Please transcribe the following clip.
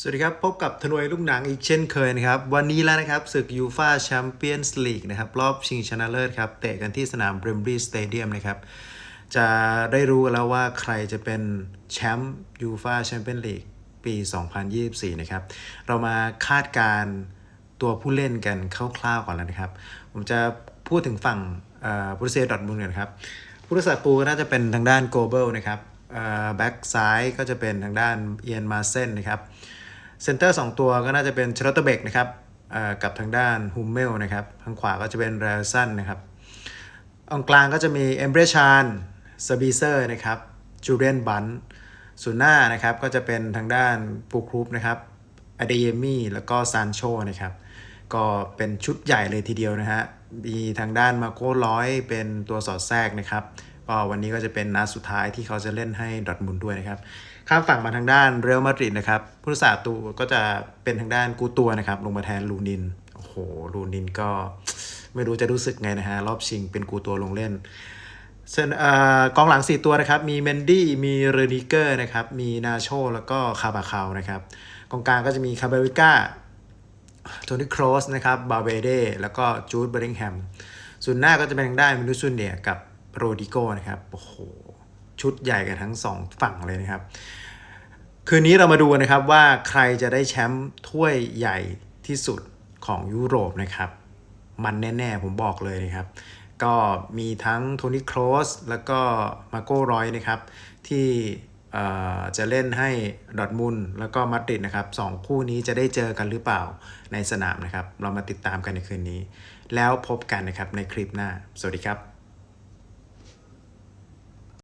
สวัสดีครับ พบกับธนวยลูกหนังอีกเช่นเคยนะครับ วันนี้แล้วนะครับศึกยูฟาแชมเปี้ยนส์ลีกนะครับ รอบชิงชนะเลิศครับ เตะกันที่สนามเบรมบรีสเตเดียมนะครับ จะได้รู้แล้วว่าใครจะเป็นแชมป์ยูฟาแชมเปี้ยนลีกปี 2024 นะครับ เรามาคาดการตัวผู้เล่นกันคร่าวๆก่อนแล้วนะครับ ผมจะพูดถึงฝั่งบรูเซียดอทมุนก่อนครับผู้รักษาประตูก็น่าจะเป็นทางด้านโกเบิลนะครับแบ็กซ้ายก็จะเป็นทางด้านเอียนมาเซนนะครับ เซนเตอร์2ตัวก็น่าจะเป็นช r ร t เตอร์เบกนะครับกับทางด้านฮูมเมลนะครับทางขวาก็จะเป็นแรลสันนะครับตรงกลางก็จะมีเอมเบรชานสบีเซอร์นะครับจูเรียนบันส่วนหน้านะครับก็จะเป็นทางด้านปูครูปนะครับอเดเยมี่แล้วก็ซานโชนะครับก็เป็นชุดใหญ่เลยทีเดียวนะฮะมีทางด้านมาโก้ร้อยเป็นตัวสอดแทรกนะครับ ก็วันนี้ก็จะเป็นนัดสุดท้ายที่เขาจะเล่นให้ดอทมุนด้วยนะครับ ข้ามฝั่งมาทางด้านเรอัลมาดริดนะครับผู้รักษาประตูก็จะเป็นทางด้านกูตัวนะครับ ลงมาแทนลูนิน โอ้โห ลูนินก็ไม่รู้จะรู้สึกไงนะฮะ รอบชิงเป็นกูตัวลงเล่นส่วนเอ่อกองหลัง 4 ตัวนะครับ มีเมนดี้ มีเรนิเกอร์นะครับ มีนาโช แล้วก็คาบาคาวนะครับ กองกลางก็จะมีคาเบวิก้า โทนี่ครอสนะครับ บาเบเดแล้วก็จูดเบริงแฮมส่วนหน้าก็จะเป็นทางด้านมินุซุนเนียกับ โรดิโกนะครับโอ้โหชุดใหญ่กันทั้งสองฝั่งเลยนะครับ คืนนี้เรามาดูนะครับว่าใครจะได้แชมป์ถ้วยใหญ่ที่สุดของยุโรปนะครับ มันแน่ ๆ ผมบอกเลยนะครับ ก็มีทั้งโทนี่ครสแล้วก็มาโก้รอยนะครับ ที่จะเล่นให้ดอทมุนแล้วก็มาดริดนะครับสองคู่นี้จะได้เจอกันหรือเปล่าในสนามนะครับ เรามาติดตามกันในคืนนี้ แล้วพบกันนะครับในคลิปหน้า สวัสดีครับ